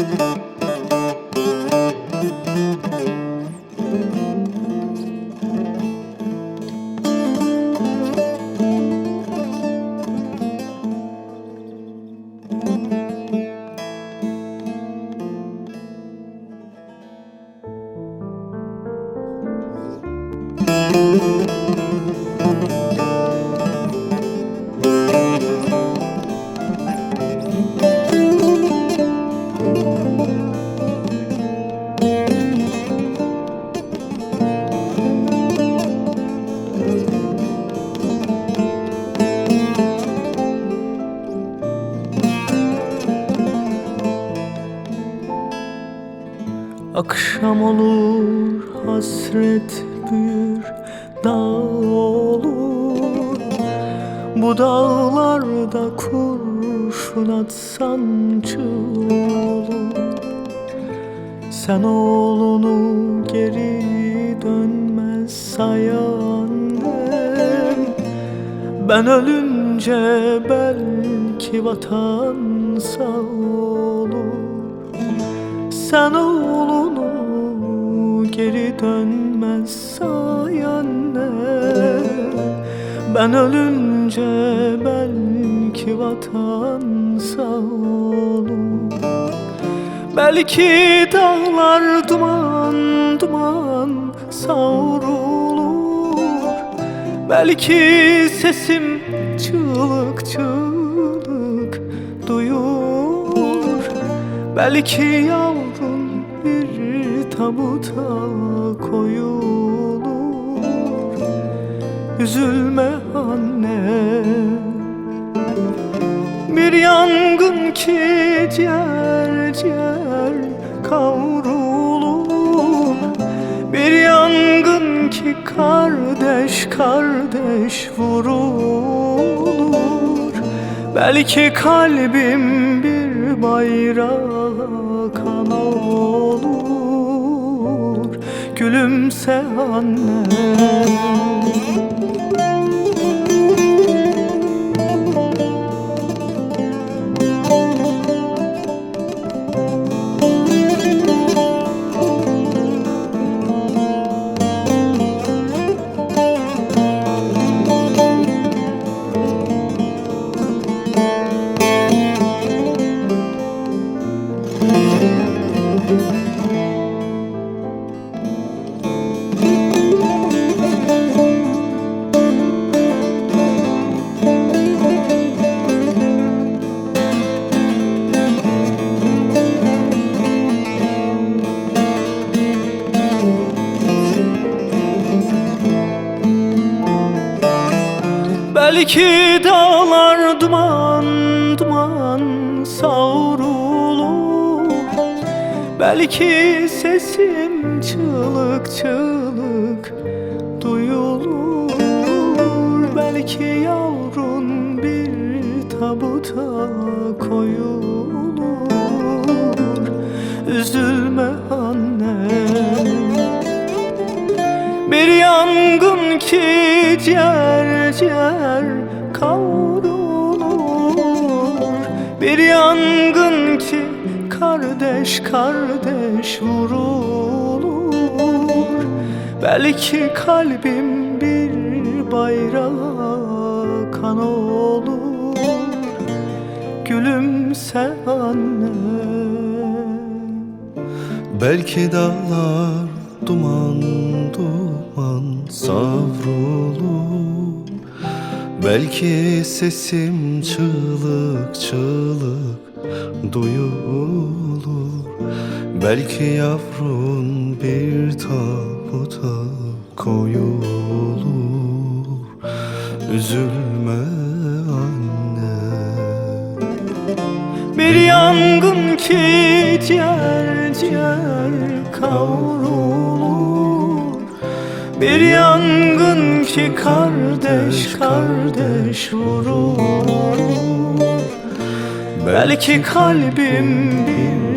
Müzik Akşam olur hasret büyür dağ olur. Bu dağlarda kurşun atsan çığ olur Sen oğlunu geri dönmez sayanım Ben ölünce belki vatan sağ olur sen oğlunu geri dönmez say anne. Ben ölünce belki vatan sağ olur. Belki dağlar duman duman savrulur Belki sesim çığlık çığlık Belki yavrun bir tabuta koyulur. Üzülme anne. Bir yangın ki ciğer ciğer kavrulur. Bir yangın ki kardeş kardeş vurulur. Belki kalbim bir bayrağa kan olur. Gülümse anne Belki dağlar duman duman savrulur. Belki sesim çığlık çığlık duyulur. Belki yavrun bir tabuta koyulur. Üzülme ki ciğer ciğer kavrulur. Bir yangın ki kardeş kardeş vurulur. Belki kalbim bir bayrağa kan olur Gülümse anne. Belki dağlar duman duman savrulur. Belki sesim çığlık çığlık duyulur. Belki yavrun bir tabuta koyulur. Üzülme anne. Bir yangın ki ciğer ciğer kavrulur Bir yangın ki kardeş kardeş vurur. Belki kalbim bir